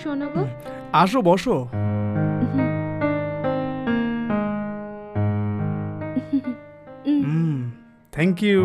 শোনো গো। আসো বসো। থ্যাংক ইউ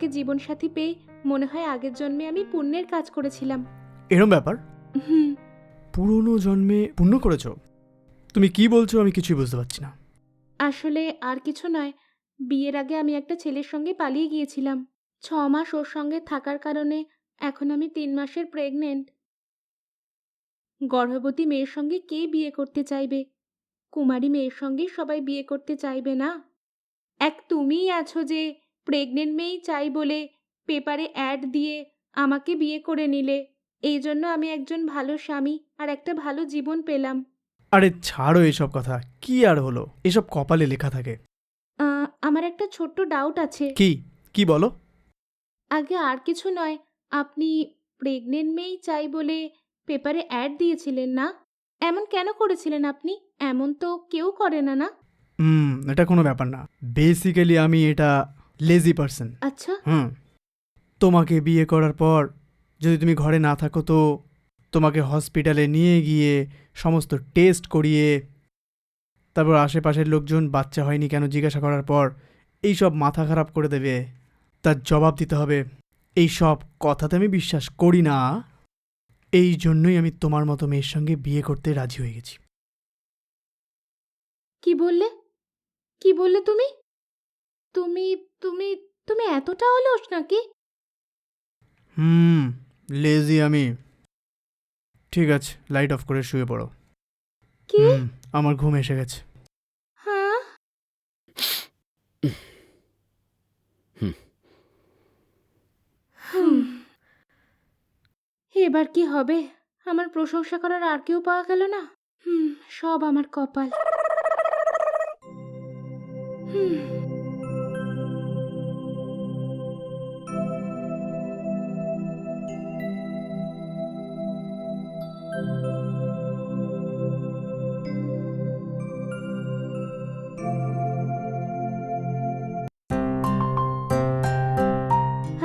তোমাকে জীবনসাথী পেয়ে মনে হয় আগের জন্মে আমি পুণ্যের কাজ করেছিলাম। এরম ব্যাপার? হুম। পুরনো জন্মে পুণ্য করেছ? তুমি কি বলছো আমি কিছুই বুঝতে পারছি না। আসলে আর কিছু নয়। বিয়ের আগে আমি একটা ছেলের সঙ্গে পালিয়ে গিয়েছিলাম। ছ মাস ওর সঙ্গে থাকার কারণে এখন আমি তিন মাসের প্রেগনেন্ট গর্ভবতী মেয়ের সঙ্গে কে বিয়ে করতে চাইবে? কুমারী মেয়ের সঙ্গে সবাই বিয়ে করতে চাইবে না? এক তুমিই আছো যে প্রেগনেন্ট মেয়েই চাই বলে পেপারে অ্যাড দিয়ে আমাকে বিয়ে করে নিলে। এই জন্য আমি একজন ভালো স্বামী আর একটা ভালো জীবন পেলাম। আরে ছাড়ো এসব কথা কি আর হলো? এসব কপালে লেখা থাকে। আহ, আমার একটা ছোট্ট ডাউট আছে। কি? কি বলো? আগে আর কিছু নয় আপনি প্রেগনেন্ট মেয়েই চাই বলে পেপারে অ্যাড দিয়েছিলেন না? এমন কেন করেছিলেন আপনি? এমন তো কেউ করে না না? হুম এটা কোনো ব্যাপার না। বেসিক্যালি আমি এটা লেজি পারসন আচ্ছা। হুম। তোমাকে বিয়ে করার পর যদি তুমি ঘরে না থাকো তো তোমাকে হসপিটালে নিয়ে গিয়ে সমস্ত টেস্ট করিয়ে তারপর আশেপাশের লোকজন বাচ্চা হয়নি কেন জিজ্ঞাসা করার পর এই সব মাথা খারাপ করে দেবে। তার জবাব দিতে হবে এই সব কথাতে আমি বিশ্বাস করি না। এই জন্যই আমি তোমার মতো মেয়ের সঙ্গে বিয়ে করতে রাজি হয়ে গেছি। কি বললে? কি বললে তুমি? তুমি তুমি তুমি এতটা অলস নাকি? হুম লেজি আমি। ঠিক আছে লাইট অফ করে শুয়ে পড়ো। কি? হুম আমার ঘুম এসে গেছে। হ্যাঁ? হুম। এবার কি হবে? আমার প্রশংসা করার আর কেউ পাওয়া গেল না? হুম সব আমার কপাল। হুম।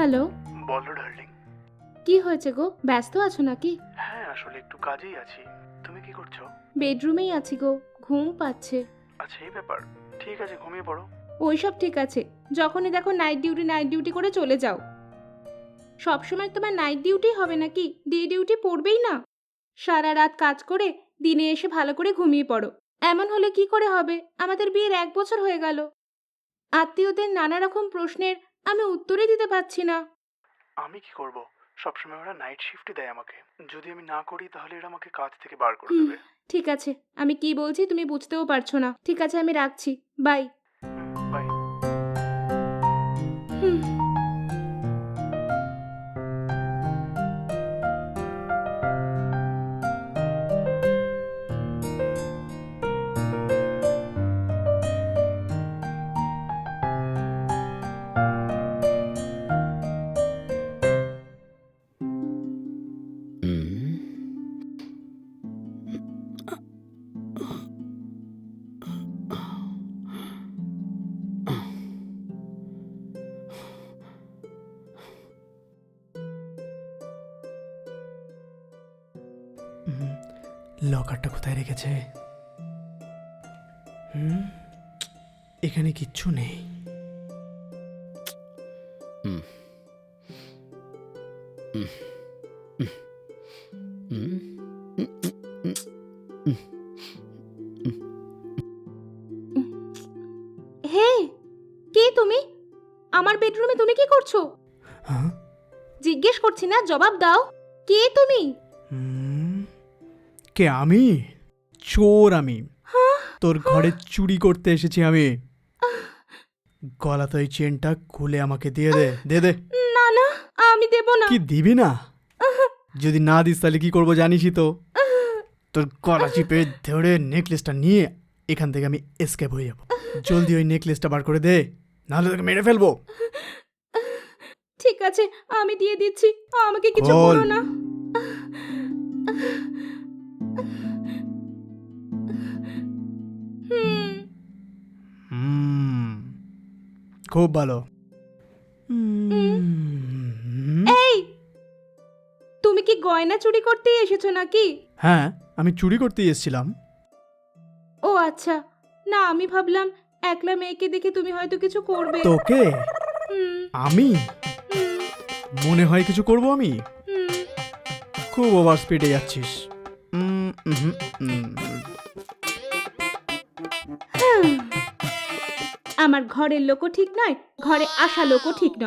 হ্যালো। বলো ডার্লিং কি হয়েছে গো? ব্যস্ত আছো নাকি? হ্যাঁ আসলে একটু কাজেই আছি। তুমি কি করছ? বেডরুমেই আছি গো ঘুম পাচ্ছে। আচ্ছা এই ব্যাপার। ঠিক আছে ঘুমিয়ে পড়ো। ওইসব ঠিক আছে। যখনই দেখো নাইট ডিউটি নাইট ডিউটি করে চলে যাও। সবসময় তোমার নাইট ডিউটি হবে নাকি? ডে ডিউটি পড়বেই না। সারা রাত কাজ করে দিনে এসে ভালো করে ঘুমিয়ে পড়ো। এমন হলে কি করে হবে? আমাদের বিয়ের এক বছর হয়ে গেল। আত্মীয়দের নানা রকম প্রশ্নের আমি উত্তরই দিতে পারছি না। আমি কি করব? সবসময় ওরা নাইট শিফটই দেয় আমাকে। যদি আমি না করি তাহলে এরা আমাকে কাজ থেকে বার করে দেবে। ঠিক আছে। আমি কি বলছি তুমি বুঝতেও পারছ না। ঠিক আছে আমি রাখছি। বাই বাই হুম। লকারটা কোথায় রেখেছে? হুম? এখানে কিচ্ছু নেই। হে কে তুমি? আমার বেডরুমে তুমি কি করছ? হ্যাঁ? জিজ্ঞেস করছি না জবাব দাও। কে তুমি? হুম, কে আমি? চোর আমি। তোর ঘরে চুরি করতে এসেছি আমি। গলা তো এই চেনটা খুলে আমাকে দিয়ে দে দে দে। না না আমি দেব না। কি দিবি না? যদি না দিস তাহলে কি করব জানিসই তো। তোর গলা চিপে ধরে নেকলেসটা নিয়ে এখান থেকে আমি এসকেপ হয়ে যাব। জলদি ওই নেকলেসটা বার করে দে নাহলে তোকে মেরে ফেলব। ঠিক আছে আমি দিয়ে দিচ্ছি। আমাকে কিছু। করো না। খুব ভালো। এই! তুমি কি গয়না চুরি করতেই এসেছ নাকি? হ্যাঁ আমি চুরি করতে এসেছিলাম। ও আচ্ছা না আমি ভাবলাম একলা মেয়েকে দেখে তুমি হয়তো কিছু করবে। তোকে? আমি? মনে হয় কিছু করব আমি? খুব ওভার স্পিডে যাচ্ছিস। উম, উহুম, আমার ঘরের লোকও ঠিক নয় ঘরে আসা লোকও ঠিক নয়।